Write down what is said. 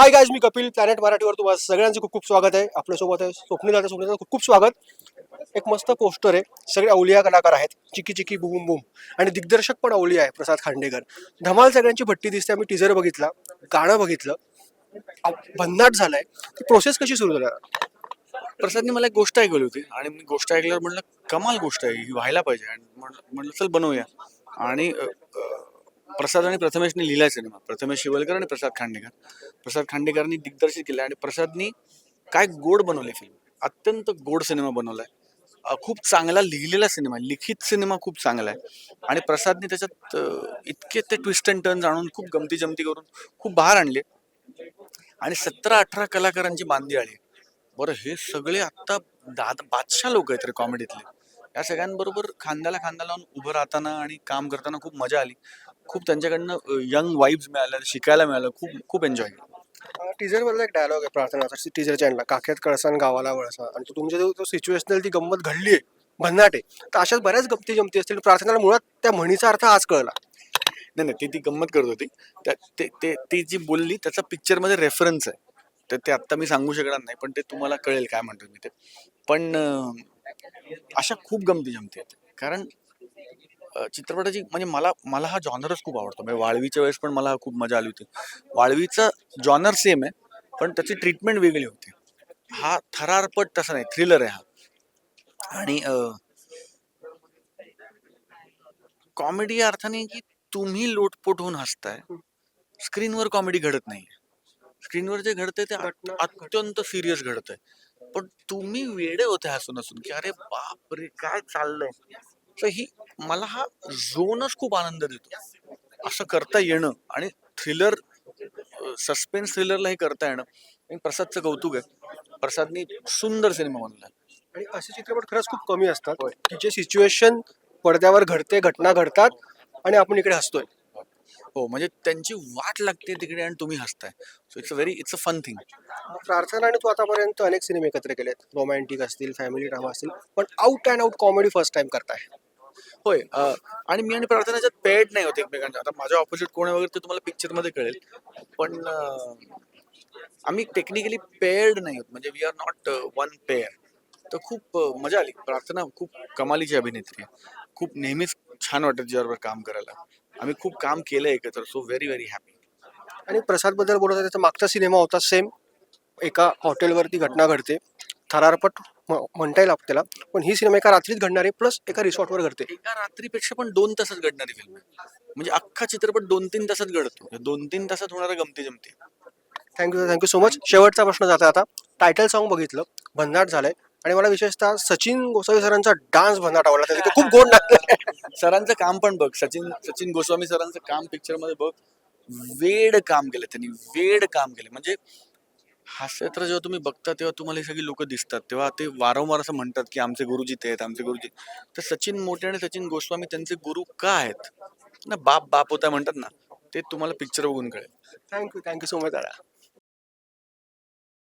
हाय guys मी Kapil planet मराठीवर तुम्हाला सगळ्यांचं खूप खूप स्वागत आहे. आपल्यासोबत आहे स्वप्नील आता स्वप्नील खूप खूप स्वागत. एक मस्त पोस्टर आहे. सगळे अवलिया कलाकार आहेत. चिकी चिकी बुम बुम आणि दिग्दर्शक पण अवलिया आहे प्रसाद खांडेकर. धमाल सगळ्यांची भट्टी दिसते. आम्ही टीजर बघितला गाणं बघितलं. भन्नाट झालाय. ती प्रोसेस कशी सुरू झाली? प्रसादने मला एक गोष्ट ऐकवली होती. आणि मी गोष्ट ऐकल्यावर म्हणलं कमाल गोष्ट आहे. ही व्हायला पाहिजे. आणि म्हटलं चल बनवूया. आणि प्रसाद आणि प्रथमेशने लिहिला सिनेमा. प्रथमेश शिवलकर आणि प्रसाद खांडेकर. प्रसाद खांडेकरांनी दिग्दर्शित केलं आणि प्रसादनी काय गोड बनवले फिल्म अत्यंत गोड सिनेमा बनवलाय. आहे खूप चांगला लिहिलेला सिनेमा आहे. लिखित सिनेमा खूप चांगला आहे. आणि प्रसादने त्याच्यात इतके ते ट्विस्ट अँड टर्न आणून खूप गमती जमती करून खूप बाहेर आणले. आणि सतरा अठरा कलाकारांची बांधी आली. बरं हे सगळे आत्ता दाद बादशाह लोक आहेत रे कॉमेडीतले या सगळ्यांबरोबर खांद्याला खांदा लावून उभं राहताना आणि काम करताना खूप मजा आली. खूप त्यांच्याकडनं यंग वाईब्स मिळाल्या शिकायला मिळालं खूप खूप एन्जॉय केलं. टीजर मधला एक डायलॉग आहे प्रार्थनाचा टीजरच्या एंडला काख्यात कळसान गावाला वळसा आणि तो तुमच्या जो सिच्युएशनल ती गंमत घडली आहे भन्नाट आहे. तर अशाच बऱ्याच गमती जमती असतील प्रार्थनाला मुळात त्या म्हणीचा अर्थ आज कळला. नाही नाही ती ती गंमत करत होती. त्या ते ते ती जी बोलली त्याचा पिक्चरमध्ये रेफरन्स आहे. तर ते आत्ता मी सांगू शकणार नाही पण ते तुम्हाला कळेल काय म्हणतो मी ते. पण अं, अशा खूप गमती जमती आहेत. कारण चित्रपटाची म्हणजे मला मला हा जॉनरच खूप आवडतो. म्हणजे वाळवीच्या वेळेस पण मला खूप मजा आली होती. वाळवीचा जॉनर सेम आहे पण त्याची ट्रीटमेंट वेगळी होती. हा थरारपट तसा नाही थ्रिलर आहे हा. आणि कॉमेडी या अर्थाने की तुम्ही लोटपोट होऊन हसताय स्क्रीनवर कॉमेडी घडत नाही स्क्रीनवर जे घडतंय ते अत्यंत सिरियस घडतंय. पण तुम्ही वेडे होते हसून हसून की अरे बाप रे काय चाललंय? तर ही मला हा झोनच खूप आनंद देतो. असं करता येणं आणि थ्रिलर सस्पेन्स थ्रिलरला हे करता येणं. आणि प्रसादचं कौतुक आहे. प्रसादनी सुंदर सिनेमा बनवला आणि असे चित्रपट खरंच खूप कमी असतात. की जे सिच्युएशन पडद्यावर घडते घटना घडतात आणि आपण इकडे हसतोय. हो म्हणजे त्यांची वाट लागते तिकडे आणि तुम्ही हसताय. So it's a very it's a fun thing Prarthana आणि तू आतापर्यंत अनेक सिनेमे एकत्र केलेत. रोमॅन्टिक असतील फॅमिली ड्रामा असतील पण out and out comedy first time करताय. होय आणि मी आणि प्रार्थनाच्यात पेड नाही होते एकमेकांच्या. आता माझ्या ऑपोजिट कोण आहे वगैरे ते तुम्हाला पिक्चरमध्ये कळेल. पण आम्ही टेक्निकली पेअर्ड नाही होत. म्हणजे we are not one pair तर खूप मजा आली. प्रार्थना खूप कमालीची अभिनेत्री आहे. खूप नेहमीच छान वाटत तिच्याबरोबर काम करायला. आम्ही खूप काम केलं एकत्र सो व्हेरी व्हेरी हॅपी आणि प्रसादबद्दल बोलत होता, त्याचा मागचा सिनेमा होता सेम एका हॉटेलवरती घटना घडते. थरारपट म्हणता येईल आपल्याला पण ही सिनेमा एका रात्रीत घडणारी प्लस एका रिसॉर्टवर घडते. एका रात्रीपेक्षा पण दोन तासात घडणारी फिल्म आहे. म्हणजे अख्खा चित्रपट दोन तीन तासात घडतो. दोन तीन तासात होणारा गमती जमती थँक्यू थँक्यू सो मच शेवटचा प्रश्न जाता आता. टायटल सॉन्ग बघितलं. भन्नाट झालंय. आणि मला विशेषतः सचिन गोसावी सरांचा डान्स भन्नाट आवडला. त्याचे खूप गोड नाचले सरांचं काम पण बघ. सचिन सचिन गोस्वामी सरांचं काम पिक्चरमध्ये बघ. वेड काम केलं त्यांनी. वेड काम केलं. म्हणजे हास्यत्र जेव्हा तुम्ही बघता तेव्हा तुम्हाला हे सगळी लोक दिसतात. तेव्हा ते वारंवार असं म्हणतात की आमचे गुरुजी ते आहेत आमचे गुरुजी. तर सचिन मोठे आणि सचिन गोस्वामी त्यांचे गुरु का आहेत? ना बाप बाप होता म्हणतात ना ते तुम्हाला पिक्चर बघून कळेल. थँक्यू थँक्यू सो मच दादा.